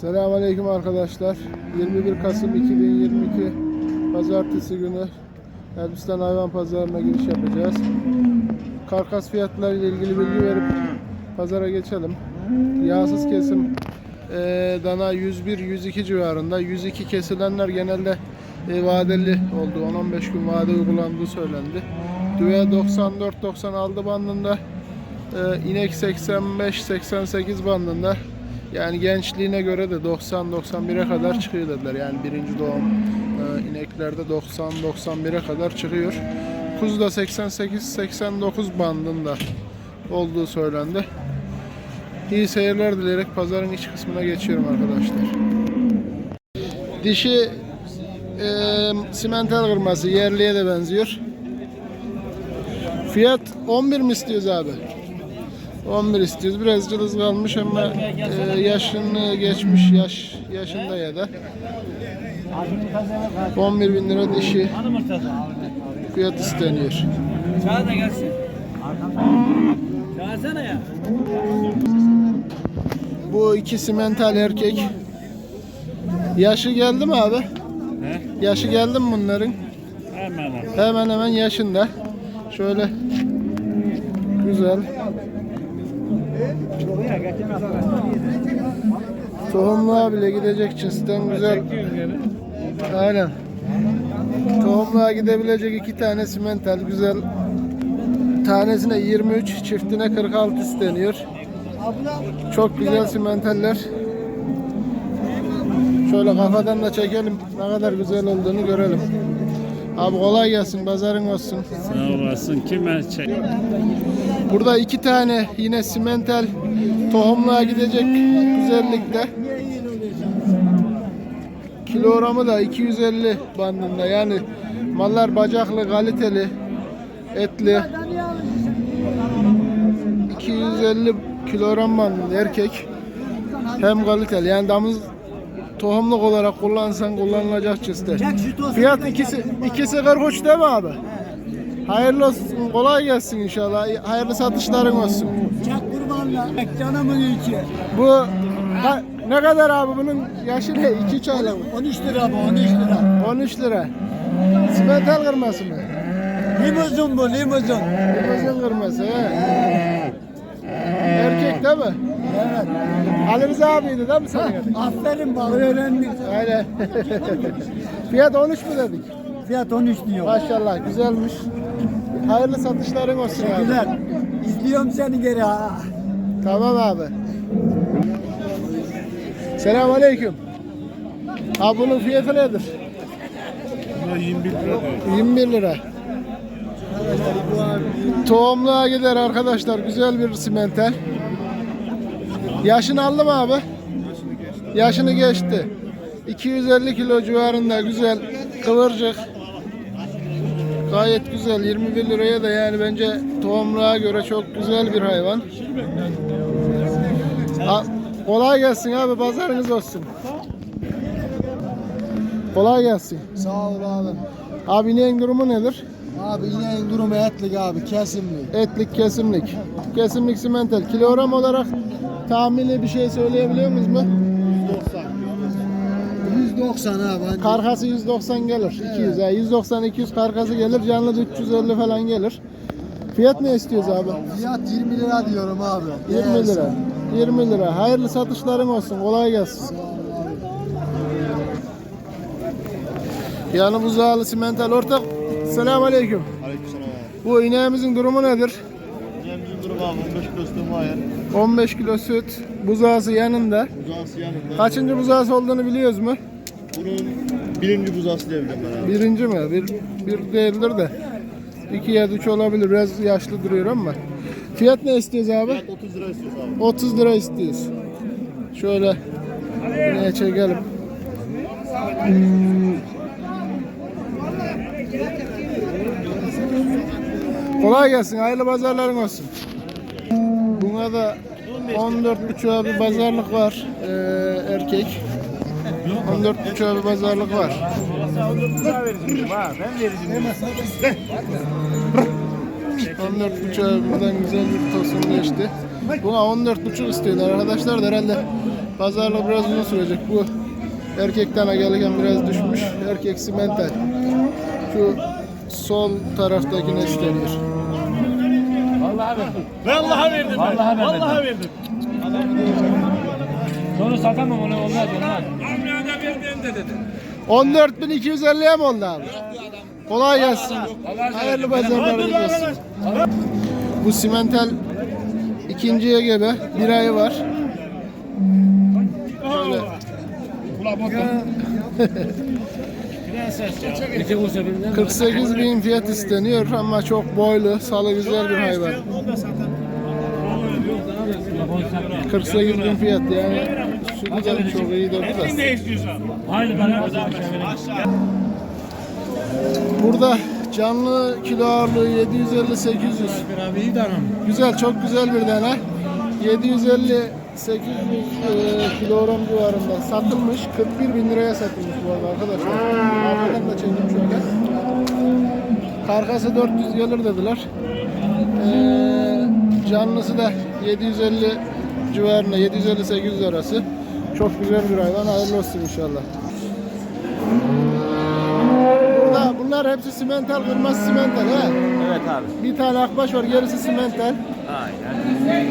Selamünaleyküm arkadaşlar. 21 Kasım 2022 Pazartesi günü Elbistan Hayvan Pazarı'na giriş yapacağız. Karkas fiyatları ile ilgili bilgi verip pazara geçelim. Yağsız kesim eee, dana 101-102 civarında. 102 kesilenler genelde e, vadeli oldu. 10-15 gün vade uygulandığı söylendi. Düve 94-96 bandında. Ee, inek 85-88 bandında. Yani gençliğine göre de 90-91'e kadar çıkıyor dediler. Yani birinci doğum e, ineklerde 90-91'e kadar çıkıyor. Kuzu da 88-89 bandında olduğu söylendi. İyi seyirler dileyerek pazarın iç kısmına geçiyorum arkadaşlar. Dişi e, simental kırması yerliye de benziyor. Fiyat 11 mi istiyoruz abi? 11 istiyoruz. Biraz cılız kalmış ama e, yaşını geçmiş yaş yaşında ya da 11 bin lira dişi fiyat isteniyor. Çağır da gelsin. Çağırsana ya. Bu iki simental erkek. Yaşı geldi mi abi? He? Yaşı geldi mi bunların? Hemen al. Hemen hemen yaşında. Şöyle güzel. Tohumluğa bile gidecek cinsten güzel. Aynen. Tohumluğa gidebilecek iki tane simental güzel. Tanesine 23, çiftine 46 isteniyor. Çok güzel simentaller. Şöyle kafadan da çekelim. Ne kadar güzel olduğunu görelim. Abi kolay gelsin, pazarın olsun. Sağ olasın. Kime çek? Burada iki tane yine simental tohumluğa gidecek güzellikte. Kilogramı da 250 bandında yani mallar bacaklı, kaliteli, etli. 250 kilogram bandında erkek. Hem kaliteli yani damız tohumluk olarak kullansan kullanılacak cinsten. Fiyat ikisi ikisi 43 değil mi abi? Hayırlı olsun, kolay gelsin inşallah. Hayırlı satışların olsun. Çak kurbanla. Canımın ilki. Bu ha- ne kadar abi bunun yaşı ne? 2 çayla mı? 13 lira bu 13 lira. 13 lira. Simental kırması mı? Limuzin bu limuzin. Limuzin kırması he. Erkek değil mi? Evet. Ali Rıza abiydi değil mi senin? Aferin bak öğrendik. Aynen. Fiyat 13 mu dedik? Fiyat 13 diyor. Maşallah güzelmiş. Hayırlı satışların olsun abi. Güzel. İzliyorum seni geri ha. Tamam abi. Selamun aleyküm. Abi bunun fiyatı nedir? 21 lira diyor. 21 lira. Tohumluğa gider arkadaşlar. Güzel bir simental. Yaşını aldı mı abi? Yaşını geçti. 250 kilo civarında güzel kıvırcık. Gayet güzel. 21 liraya da yani bence tohumluğa göre çok güzel bir hayvan. Ha, kolay gelsin abi. Pazarınız olsun. Kolay gelsin. Sağ ol abi. Abi ineğin durumu nedir? Abi ineğin durumu etlik abi kesimli. Etlik kesimlik. Kesimlik simental. Kilogram olarak tahmini bir şey söyleyebiliyor muyuz mu? 190 abi. Hani Karkası 190 gelir. 200 ya 190 200 karkası gelir. Canlı da 350 falan gelir. Fiyat ne istiyoruz abi? Fiyat 20 lira diyorum abi. 20 lira. 20 lira. Hayırlı satışların olsun. Kolay gelsin. Yani buzağlı simental ortak. Selamun aleyküm. Aleykümselam abi. Bu ineğimizin durumu nedir? Yemcinin durumu abi 15 kilo sütüm var ya. 15 kilo süt. Buzağısı yanında. Buzağısı yanında. Kaçıncı buzağısı olduğunu biliyoruz mu? Bunun birinci buzağısı diyebilirim ben abi. Birinci mi? Bir, bir değildir de. İki ya da üç olabilir. Biraz yaşlı duruyor ama. Fiyat ne istiyoruz abi? Fiyat 30 lira istiyoruz abi. 30 lira istiyoruz. Şöyle yine çekelim. Kolay gelsin. Hayırlı pazarların olsun. Buna da 14.5'a bir pazarlık var. Ee, erkek. 14.5'a bir pazarlık var. Ben 14.5'a buradan güzel bir tosun geçti. Buna 14.5 istiyorlar arkadaşlar da herhalde Pazarlık biraz uzun sürecek. Bu erkek tane gelirken biraz düşmüş. Erkek simental. Şu sol taraftakine isteniyor. Vallahi verdim. Vallahi verdim. Vallahi verdim. Sonra satamam onu olmaz olmaz. 14.250'ye mi oldu abi? Kolay gelsin. Hayırlı pazarlarınız olsun. Bu simental ikinciye gebe bir ayı var. Şöyle birinden. 48 bin fiyat isteniyor ama çok boylu, salı güzel bir hayvan. 48 bin fiyat yani sütü de çok iyi de bu Burada canlı kilo ağırlığı 750-800. Güzel, çok güzel bir tane. 750 800 e, kilogram civarında satılmış. 41 bin liraya satılmış bu arada arkadaşlar. Arkadan da çekeyim şöyle. Karkası 400 gelir dediler. Ee, canlısı da 750 civarında, 750-800 arası. Çok güzel bir hayvan. Hayırlı olsun inşallah. Burada bunlar hepsi simental, kırmızı simental he. Evet abi. Bir tane akbaş var, gerisi simental. Aynen.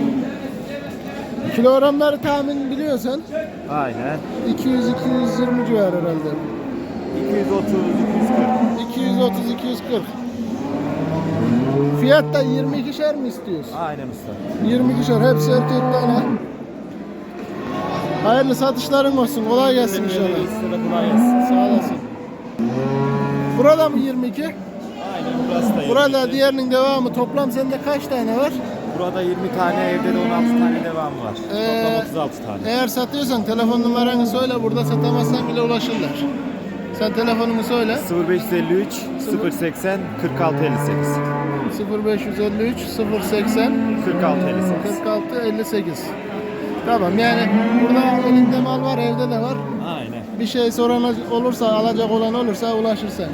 Kilogramları tahmin biliyorsan Aynen. 200-220 civarı herhalde. 230, 240. 230-240. Fiyat da 22'şer mi istiyorsun? Aynen usta. 22'şer hepsi erkek tane. Hayırlı satışların olsun. Kolay gelsin inşallah. Size kolay gelsin. Sağ olasın. Burada mı 22? Aynen burası da Burada 22. diğerinin devamı. Toplam sende kaç tane var? Burada 20 tane evde de 16 tane devam var. Ee, Toplam 36 tane. Eğer satıyorsan telefon numaranı söyle. Burada satamazsan bile ulaşırlar. Sen telefonunu söyle. 0553 080 46 58. 0553 080 46 58. 46 58. Tamam yani burada elinde mal var evde de var. Aynen. Bir şey soran olursa alacak olan olursa ulaşır sen.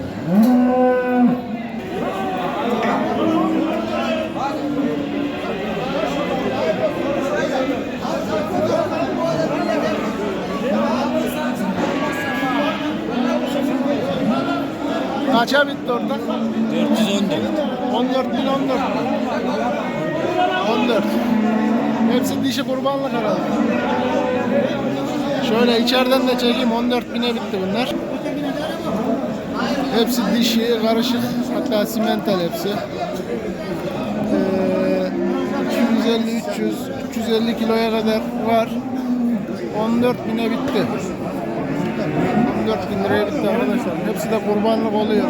Kaça bitti orada? 414. 14 bin 14 bin. 14. Hepsi dişi kurbanlık herhalde. Şöyle içeriden de çekeyim 14 bine bitti bunlar. Hepsi dişi, karışık. Hatta simental hepsi. Ee, 250, 300, 350 kiloya kadar var. 14 bine bitti. 14 bin liraya bitti arkadaşlar. Hepsi de kurbanlık oluyor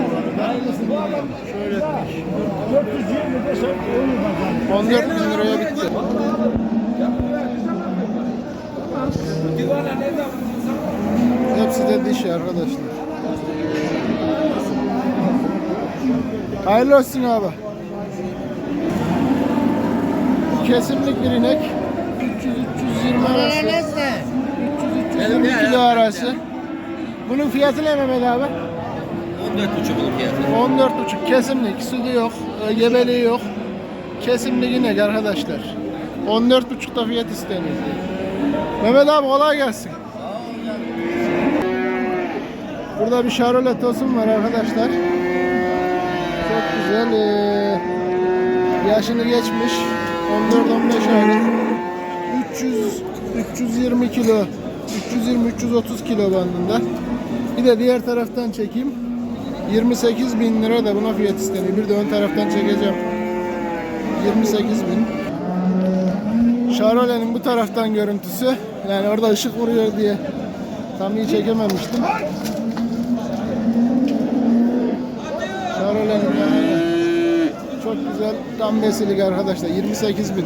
bu arada. Şöyle 14 bin liraya bitti. Hepsi de dişi arkadaşlar. Hayırlı olsun abi. Kesimlik bir inek. 300-320 arası. 300-320 kilo arası. Bunun fiyatı ne Mehmet abi? 14,5 olur fiyatı. 14,5 kesimlik, sütü yok, e, gebeliği yok. Kesimlik inek arkadaşlar. 14,5 da fiyat isteniyor. Mehmet abi kolay gelsin. Burada bir Chevrolet tosun var arkadaşlar. Çok güzel. e, yaşını geçmiş. 14-15 aylık. 300 320 kilo. 320-330 kilo bandında. Bir de diğer taraftan çekeyim. 28 bin lira da buna fiyat isteniyor. Bir de ön taraftan çekeceğim. 28 bin. Chevrolet'in bu taraftan görüntüsü. Yani orada ışık vuruyor diye tam iyi çekememiştim. Chevrolet'in yani çok güzel tam besilik arkadaşlar. 28 bin.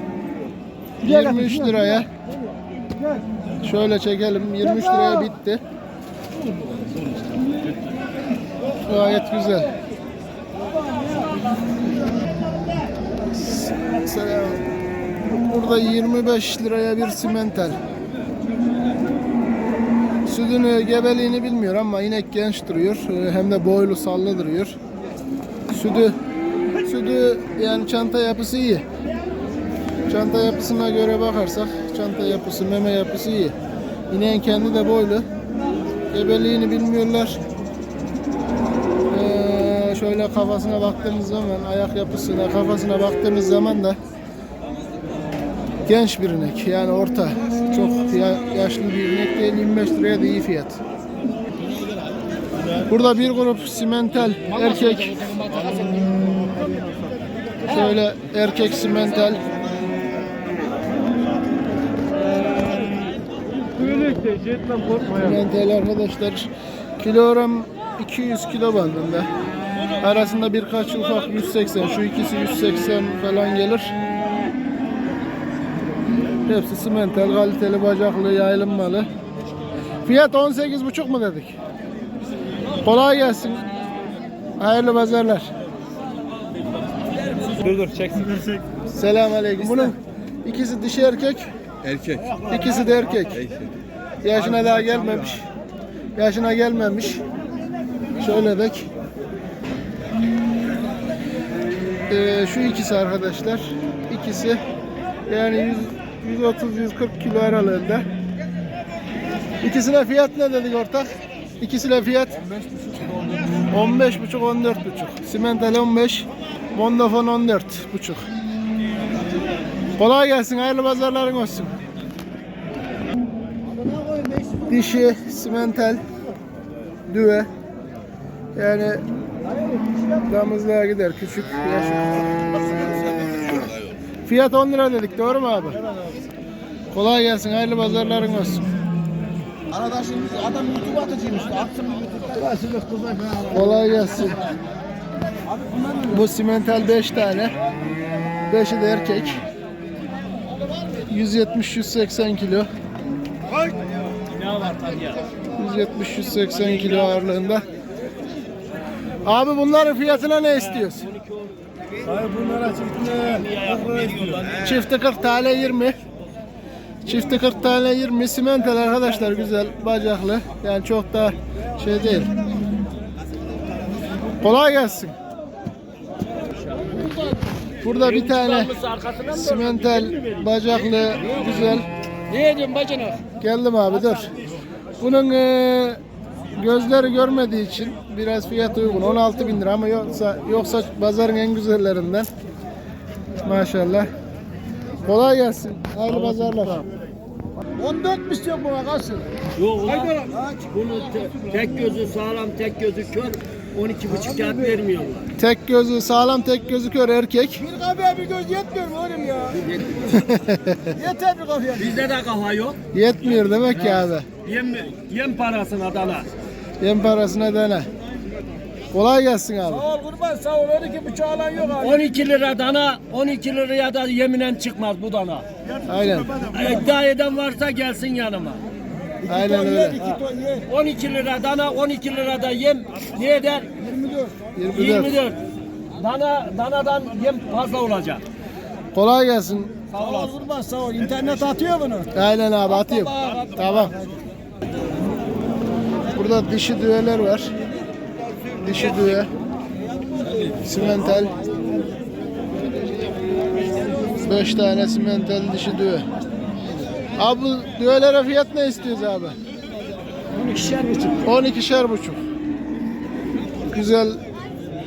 23 liraya. Şöyle çekelim. 23 liraya bitti. Gayet güzel. Burada 25 liraya bir simental. Sütünü, gebeliğini bilmiyor ama inek genç duruyor. Ee, Hem de boylu sallı duruyor. Sütü, sütü yani çanta yapısı iyi. Çanta yapısına göre bakarsak çanta yapısı, meme yapısı iyi. İneğin kendi de boylu. Gebeliğini bilmiyorlar. Ee, şöyle kafasına baktığımız zaman, ayak yapısına, kafasına baktığımız zaman da genç bir inek. Yani orta. Çok ya- yaşlı bir inek değil. 25 liraya da iyi fiyat. Burada bir grup simental erkek. Şöyle erkek simental. Simental arkadaşlar kilogram 200 kilo bandında. Arasında birkaç ufak 180. Şu ikisi 180 falan gelir. Hepsi simental, kaliteli, bacaklı, yayılmalı. Fiyat 18,5 mu dedik? Kolay gelsin. Hayırlı pazarlar. Dur dur çeksin. Selamünaleyküm. Bunun ikisi dişi erkek, Erkek. ikisi de erkek. Yaşına daha gelmemiş. Yaşına gelmemiş. Şöyle dek. Ee, şu ikisi arkadaşlar. İkisi yani 130-140 kilo aralığında. İkisine fiyat ne dedik ortak? İkisine fiyat 15,5 14,5. Simental 15, Mondofon 14,5. Kolay gelsin, hayırlı pazarların olsun. Dişi, simental, düve. Yani damızlığa gider, küçük, yaşı. Fiyat 10 lira dedik, doğru mu abi? Kolay gelsin, hayırlı pazarların olsun. Arkadaşım adam YouTube atıcıymış. Atsın bir YouTube. Kolay gelsin. Bu simental 5 tane. 5'i de erkek. 170-180 kilo. 170-180 kilo ağırlığında. Abi bunların fiyatına ne istiyorsun? Çifti 40 tane 20. Çifti 40 tane 20 simental arkadaşlar güzel bacaklı. Yani çok da şey değil. Kolay gelsin. Burada bir tane simental bacaklı güzel. Ne ediyorsun bacana? Geldim abi dur. Bunun eee, gözleri görmediği için biraz fiyat uygun. 16 bin lira ama yoksa yoksa pazarın en güzellerinden. Maşallah. Kolay gelsin. Hayırlı pazarlar. 14 mi istiyor buna kalsın? Yok ulan. Bunu te- tek gözü sağlam tek gözü kör 12 buçuk kağıt vermiyorlar. Tek gözü sağlam tek gözü kör erkek. Bir kafaya bir göz yetmiyor mu oğlum ya? Yeter bir kafaya. Bizde de kafa yok. Yetmiyor demek ki abi. Yem, yem parasına dana. Yem parasına dene. Kolay gelsin abi. Sağ ol kurban sağ ol. 12 buçuk alan yok abi. 12 lira dana 12 liraya da yeminen çıkmaz bu dana. Aynen. İddia eden varsa gelsin yanıma. Aynen öyle. 12 lira dana 12 lira da yem ne eder? 24. 24. Dana danadan yem fazla olacak. Kolay gelsin. Sağ ol kurban sağ ol. İnternet atıyor bunu. Aynen abi atayım. Tamam. Burada dişi düğeler var. Dişi düğe. Simental. 5 tane simental dişi düğe. Abi bu düğelere fiyat ne istiyoruz abi? 12'şer buçuk. 12'şer buçuk. Güzel.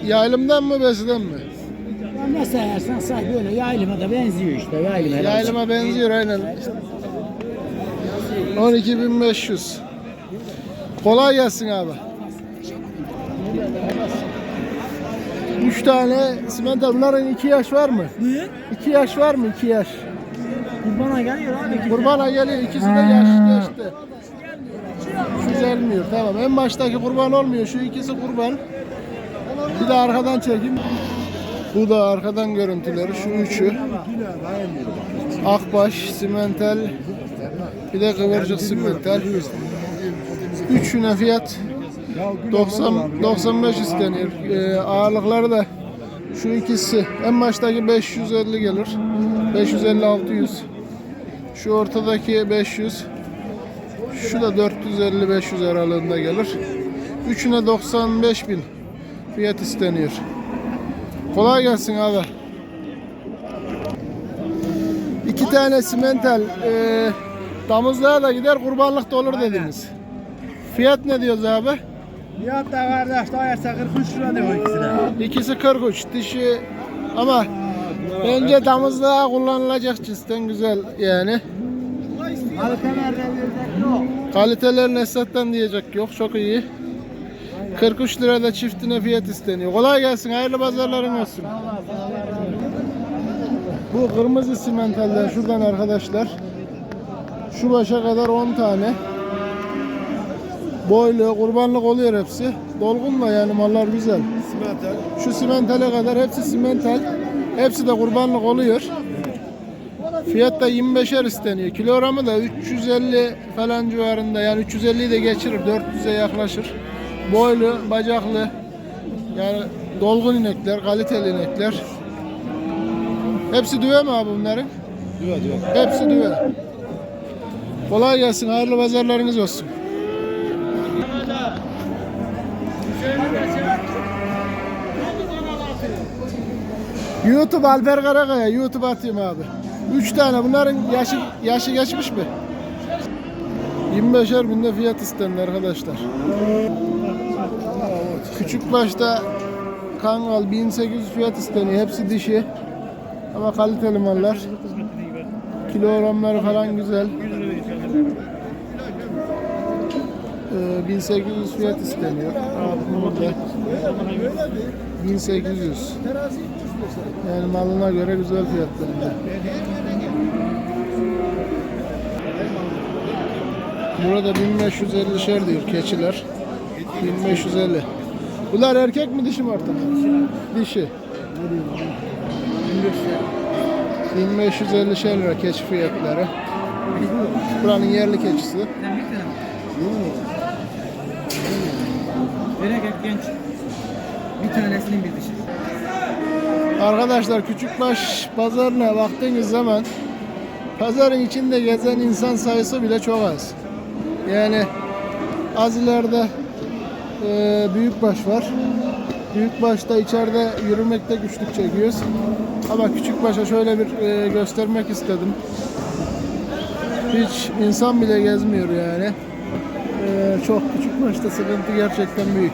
Yaylımdan mı besiden mi? Ne sayarsan say böyle yaylıma da benziyor işte yaylım herhalde. Yaylıma benziyor aynen. 12.500. Kolay gelsin abi. 3 tane simental. Bunların 2 yaş var mı? 2 yaş var mı? 2 yaş. Kurbana geliyor abi. Kurbana geliyor. İkisi de yaş geçti. Güzelmiyor. Tamam. En baştaki kurban olmuyor. Şu ikisi kurban. Bir de arkadan çekeyim. Bu da arkadan görüntüleri. Şu üçü. Akbaş, simental, Bir de kıvırcık simental. Üçüne fiyat 90 95 isteniyor. Ee, ağırlıkları da şu ikisi en baştaki 550 gelir. 550 600. Şu ortadaki 500. Şu da 450 500 aralığında gelir. Üçüne 95 bin fiyat isteniyor. Kolay gelsin abi. İki tane simental e, damızlığa da gider kurbanlık da olur dediniz. Fiyat ne diyoruz abi? Fiyat da kardeş doyarsa 43 lira diyor ikisine. İkisi 43 dişi ama bence damızlığa kullanılacak cinsten güzel yani. Kaliteler de verecek yok. Kalitelerin Esat'tan diyecek yok çok iyi. 43 lirada çiftine fiyat isteniyor. Kolay gelsin hayırlı pazarların olsun. Bu kırmızı simentalden şuradan arkadaşlar. Şu başa kadar 10 tane. Boylu, kurbanlık oluyor hepsi. Dolgun da yani mallar güzel. Şu simentale kadar hepsi simental. Hepsi de kurbanlık oluyor. Fiyat da 25'er isteniyor. Kilogramı da 350 falan civarında. Yani 350'yi de geçirir. 400'e yaklaşır. Boylu, bacaklı. Yani dolgun inekler, kaliteli inekler. Hepsi düve mi abi bunların? Düve düve. Hepsi düve. Kolay gelsin. Hayırlı pazarlarınız olsun. YouTube Alper Karakaya. YouTube atayım abi. 3 tane. Bunların yaşı yaşı geçmiş mi? 25'er binde fiyat istendi arkadaşlar. Küçük başta Kangal 1800 fiyat isteniyor. Hepsi dişi. Ama kaliteli mallar. Kilogramları falan güzel. Ee, 1800 fiyat isteniyor. Abi burada 1800. Yani malına göre güzel fiyatlarında. Burada 1550 şer diyor keçiler. 1550. Bunlar erkek mi dişi mi ortak? Dişi. 1550 şer lira keçi fiyatları. Buranın yerli keçisi. Bereket genç. Bir tanesinin bir dişi. Arkadaşlar Küçükbaş pazarına baktığınız zaman pazarın içinde gezen insan sayısı bile çok az. Yani az ileride e, büyükbaş var. Büyükbaşta içeride yürümekte güçlük çekiyoruz. Ama Küçükbaş'a şöyle bir e, göstermek istedim. Hiç insan bile gezmiyor yani. E, çok Küçükbaş'ta sıkıntı gerçekten büyük.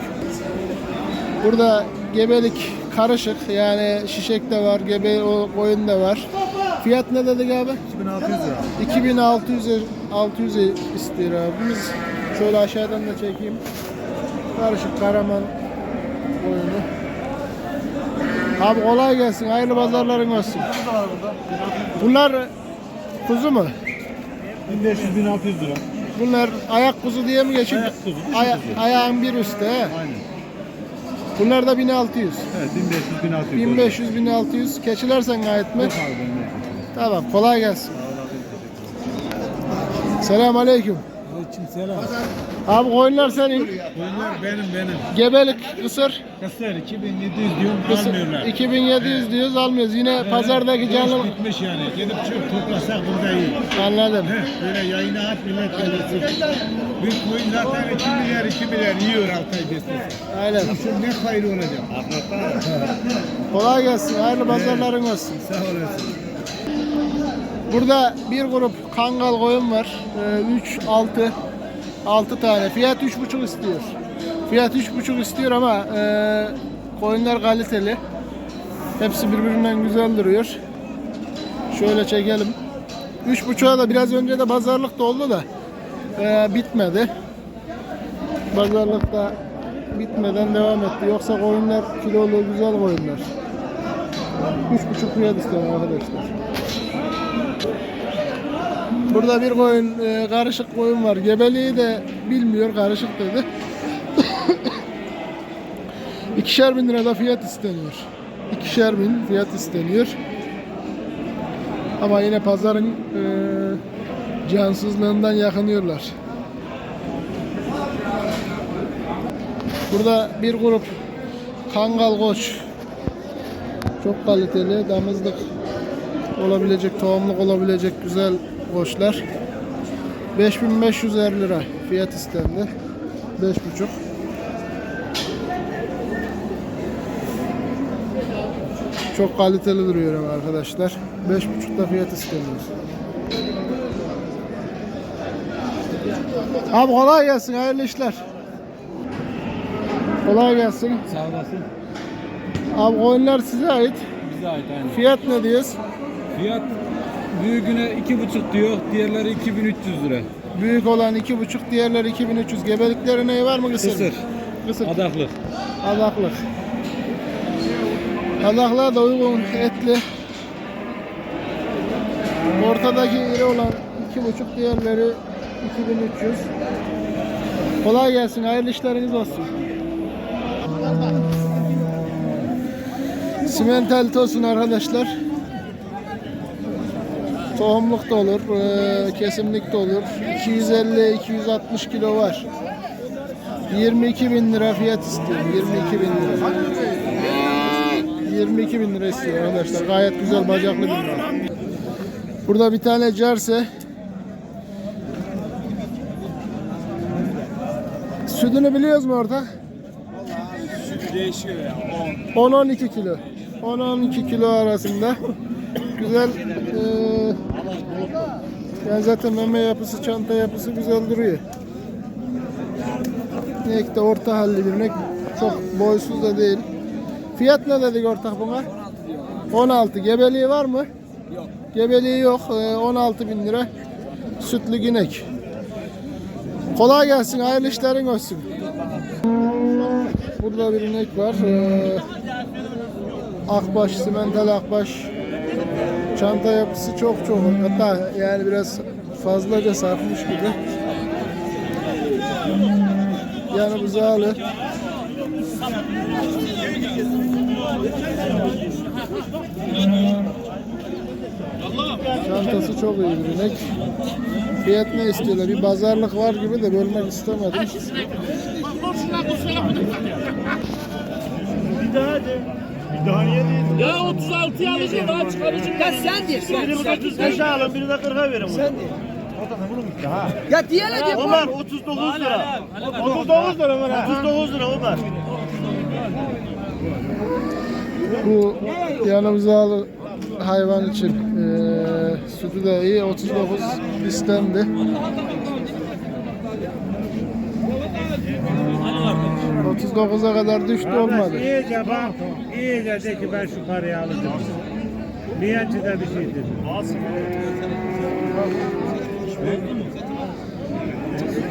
Burada gebelik karışık yani şişek de var, gebe o koyun da var. Fiyat ne dedik abi? 2600 lira. 2600'e 600'e istiyor abimiz. Şöyle aşağıdan da çekeyim. Karışık Karaman koyunu. Abi kolay gelsin. Hayırlı pazarların olsun. Bunlar kuzu mu? 1500-1600 lira. Bunlar ayak kuzu diye mi geçiyor? Ayak kuzu, Aya- ayağın bir üstte. he? Aynen. Bunlar da 1600. Evet 1500-1600. 1500 1600 keçiler sen gayet mi? Tamam kolay gelsin. Selam aleyküm. Selam. Abi koyunlar senin. Bunlar benim benim. Gebelik kısır. Kısır 2700 diyorum kısır. almıyorlar. 2700 diyoruz almıyoruz. Yine pazardaki canlı Bitmiş yani. Gidip çöp toplasak burada iyi. anladım. Heh, böyle yayına at millet gelirsin. Bir koyun zaten 2 milyar 2 milyar yiyor Altay besmesi. Aynen. Şu ne hayır olacak? Kolay gelsin. Hayırlı pazarların olsun. Sağ olasın. Burada bir grup kangal koyun var. 3 6 6 tane. Fiyat 3,5 istiyor. Fiyat 3,5 istiyor ama e, koyunlar kaliteli. Hepsi birbirinden güzel duruyor. Şöyle çekelim. 3,5'a da biraz önce de pazarlık da oldu da e, bitmedi. Pazarlık da bitmeden devam etti. Yoksa koyunlar kilolu güzel koyunlar. 3,5 fiyat istiyorum arkadaşlar. Burada bir koyun, e, karışık koyun var. Gebeliği de bilmiyor, karışık dedi. İkişer bin lirada fiyat isteniyor. İkişer bin fiyat isteniyor. Ama yine pazarın e, Cansızlığından yakınıyorlar. Burada bir grup kangal koç. Çok kaliteli, damızlık olabilecek, tohumluk olabilecek güzel koçlar. 5550 lira fiyat istendi. 5,5. Çok kaliteli duruyor arkadaşlar. 5,5'da fiyat isteniyor. Abi kolay gelsin, hayırlı işler. Kolay gelsin. Sağ olasın. Abi koyunlar size ait. Bize ait aynı. Fiyat ne diyoruz? Fiyat büyüğüne iki buçuk diyor, diğerleri 2300 lira. Büyük olan 2,5, diğerleri 2300. Gebelikleri neyi var mı kısır? Kısır, Kısır. adaklı. Adaklık. Adaklar da uygun, etli. Ortadaki iri olan 2,5, diğerleri 2300. Kolay gelsin, hayırlı işleriniz olsun. Simental tosun arkadaşlar. Tohumluk da olur, eee, kesimlik de olur. 250-260 kilo var. 22 bin lira fiyat istiyor. 22 bin lira. 22 bin lira istiyor arkadaşlar. Gayet güzel bacaklı bir mal. Burada bir tane cerse. Sütünü biliyoruz mu orada? Sütü değişiyor ya. 10-12 kilo. 10-12 kilo arasında. Güzel eee yani zaten meme yapısı, çanta yapısı güzel duruyor. İnek de orta halli bir inek. Çok boysuz da değil. Fiyat ne dedik ortak buna? 16. Gebeliği var mı? Yok. Gebeliği yok. Ee, 16 bin lira. Sütlü inek. Kolay gelsin. Hayırlı işlerin olsun. Burada bir inek var. Ee, akbaş, simental akbaş. Çanta yapısı çok çok. Hatta yani biraz fazlaca sarkmış gibi. Yani buzağlı. Çantası çok iyi bir inek. Fiyat ne istiyorlar? Bir pazarlık var gibi de bölmek istemedim. Ya 36'ya alacağım daha çıkaracağım. Ya sen de sen. Biri burada 35'e alın, biri de 40'a verin. Sen Ya diğerine de Ömer 39 lira. 39 lira Ömer. 39 lira Ömer. Bu yanımıza hayvan için eee sütü de iyi 39 istendi. ...39'a kadar düştü olmadı. İyice bak, iyice de ki ben şu parayı alacağım. Niyancı da bir şey dedi.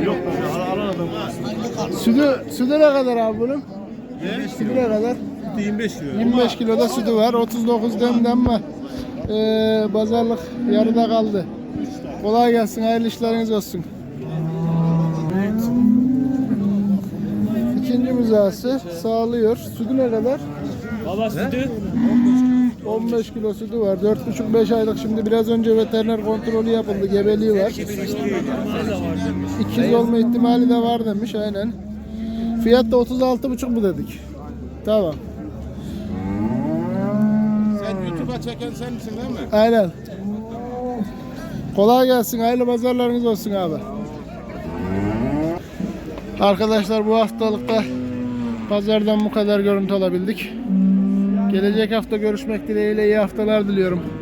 Yok, alalım. Sütü, sütü ne kadar abi bunun? Sütü ne kadar? 25 lira. 25 kiloda sütü var. 39 demden var. Ee, pazarlık yarıda kaldı. Kolay gelsin. Hayırlı işleriniz olsun. İkinci müzası sağlıyor. Sütü ne kadar? Baba sütü 15 kilo sütü var. 4,5-5 aylık şimdi biraz önce veteriner kontrolü yapıldı. Gebeliği var. İkiz olma ihtimali de var demiş aynen. Fiyat da 36,5 mu dedik? Tamam. Sen YouTube'a çeken sen misin değil mi? Aynen. Kolay gelsin. Hayırlı pazarlarınız olsun abi. Arkadaşlar bu haftalıkta pazardan bu kadar görüntü alabildik. Gelecek hafta görüşmek dileğiyle iyi haftalar diliyorum.